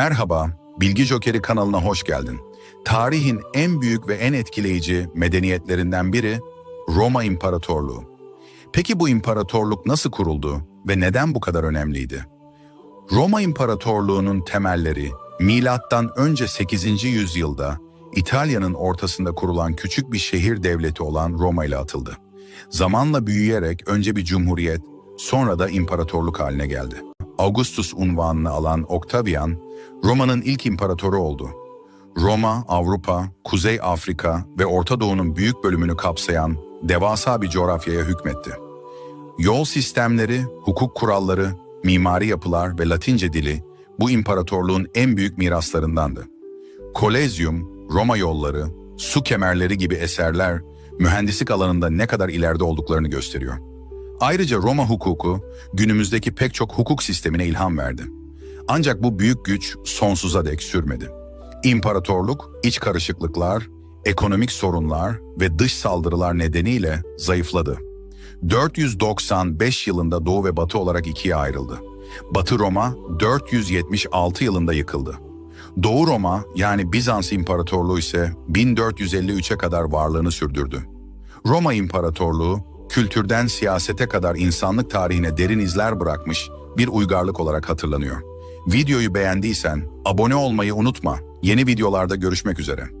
Merhaba, Bilgi Jokeri kanalına hoş geldin. Tarihin en büyük ve en etkileyici medeniyetlerinden biri Roma İmparatorluğu. Peki bu imparatorluk nasıl kuruldu ve neden bu kadar önemliydi? Roma İmparatorluğu'nun temelleri milattan önce 8. yüzyılda İtalya'nın ortasında kurulan küçük bir şehir devleti olan Roma ile atıldı. Zamanla büyüyerek önce bir cumhuriyet, sonra da imparatorluk haline geldi. Augustus unvanını alan Octavian, Roma'nın ilk imparatoru oldu. Roma, Avrupa, Kuzey Afrika ve Orta Doğu'nun büyük bölümünü kapsayan devasa bir coğrafyaya hükmetti. Yol sistemleri, hukuk kuralları, mimari yapılar ve Latince dili bu imparatorluğun en büyük miraslarındandı. Kolezyum, Roma yolları, su kemerleri gibi eserler mühendislik alanında ne kadar ileride olduklarını gösteriyor. Ayrıca Roma hukuku günümüzdeki pek çok hukuk sistemine ilham verdi. Ancak bu büyük güç sonsuza dek sürmedi. İmparatorluk, iç karışıklıklar, ekonomik sorunlar ve dış saldırılar nedeniyle zayıfladı. 495 yılında Doğu ve Batı olarak ikiye ayrıldı. Batı Roma 476 yılında yıkıldı. Doğu Roma yani Bizans İmparatorluğu ise 1453'e kadar varlığını sürdürdü. Roma İmparatorluğu kültürden siyasete kadar insanlık tarihine derin izler bırakmış bir uygarlık olarak hatırlanıyor. Videoyu beğendiysen abone olmayı unutma. Yeni videolarda görüşmek üzere.